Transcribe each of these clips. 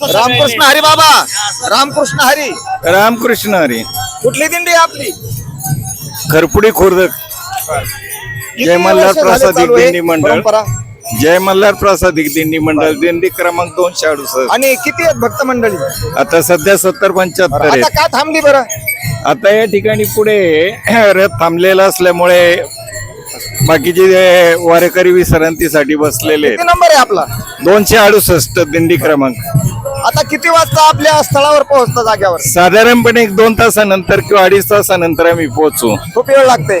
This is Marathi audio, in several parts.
रामकृष्ण हरी बाबा. रामकृष्ण हरी. रामकृष्ण हरी. कुठली दिंडी आहे आपली? खरपुडी खुर्द. किती जय मल्हार वर्ष झाले प्रसादिक चालू आहे दिंडी मंडळ. परंपरा? जय मल्हार प्रसादिक दिंडी मंडळ. दिंडी क्रमांक दोनशे अडुसष्ट आणि किती आहेत भक्त मंडळी? आता सध्या सत्तर पंच्याहत्तर आता आहेत. का थांबली बरं? आता या ठिकाणी पुढे रथ थांबलेला असल्यामुळे बाकीचे जे वारेकरी विश्रांतीसाठी बसलेले किती आहेत नंबर आहे आपला? दोनशे अडुसष्ट दिंडी क्रमांक. आता किती वाजता आपल्या स्थळावर पोहोचता जाग्यावर साधारणपणे एक दोन तासानंतर किंवा अडीच तासानंतर आम्ही पोहोचू. खूप वेळ लागते.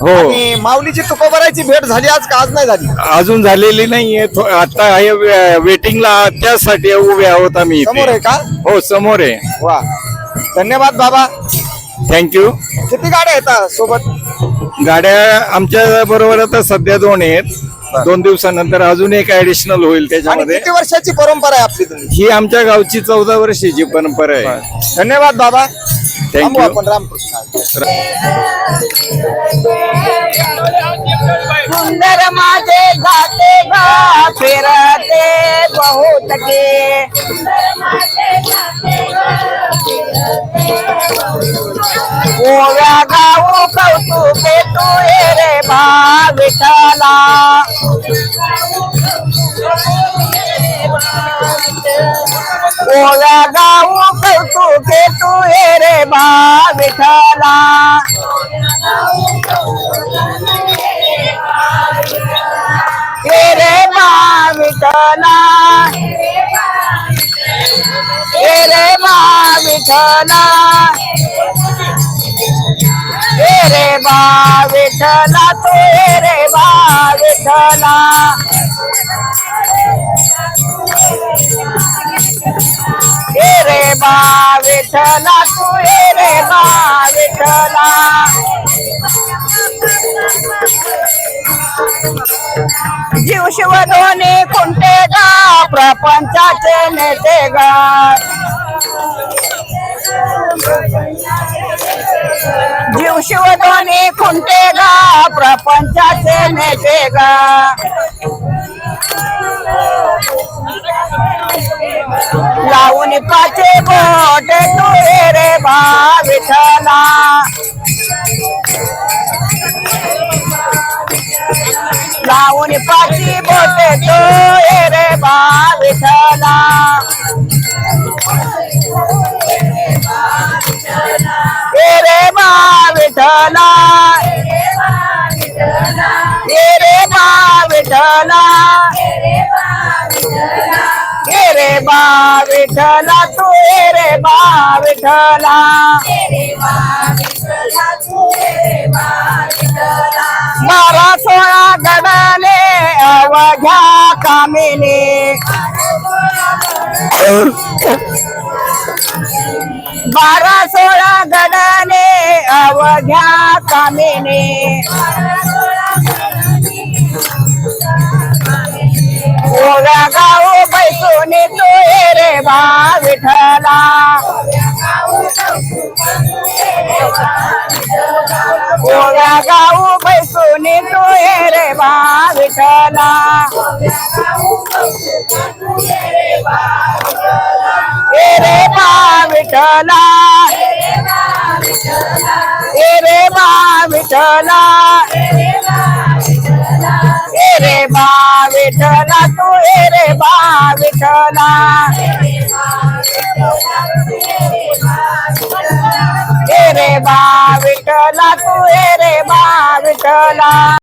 हो. आणि माऊलीची तुकोबरायची भेट झाली आज का? आज नाही झाली? अजून झालेली नाहीये. थो- आता वे- वेटिंगला त्यासाठी उभे आहोत आम्ही समोर आहे. का? हो समोर आहे. वा. धन्यवाद बाबा. थँक्यू किती गाड्या येतात सोबत? गाड्या आमच्या बरोबर आता सध्या दोन आहेत. दोन दिवसानंतर अजून एक ऍडिशनल होईल आणि त्याच्यामध्ये किती वर्षाची परंपरा आहे आपली ही आमच्या गावची चौदा वर्षाची परंपरा आहे. धन्यवाद बाबा. थांबू you. आपण रामकृष्ण. सुंदर माझे गाते गा फिरते बहुत के. ओव्या गाऊ कौतुके तू ये रे भा ओव्या गाऊ कौतुके तू हे रे बा विठ्ठला हे रे बा विठला हे रे बा विठला हे रे बा विठला तू हे रे बा विठला बा विठ्ठला तू हे रे बा विठ्ठला जीव शिव दोन्ही कोणते गा प्रपंचाचे नेते गा. जीव शिव दोन्ही कोणते गा प्रपंचाचे नेते गा. लावून बोट तुरे रे बा विठ्ठला लावून पाची बोटे तो रे बा विठ्ठला रे बा विठ्ठला रे बा विठ्ठला बा विठ्ठला तू रे बा विठ्ठला. बारा सोळा गडाले अवघ्या कामिनी. बारा सोळा गडाने अवघ्या कामिनी. तू देवा विठला बा गाऊ बैसून तू ये रे बा विठला ए रे बा विठला ए रे बा विठला ए रे बा विठला तू ए रे बा विठला ये रे बा विठला तू ये रे बा विठला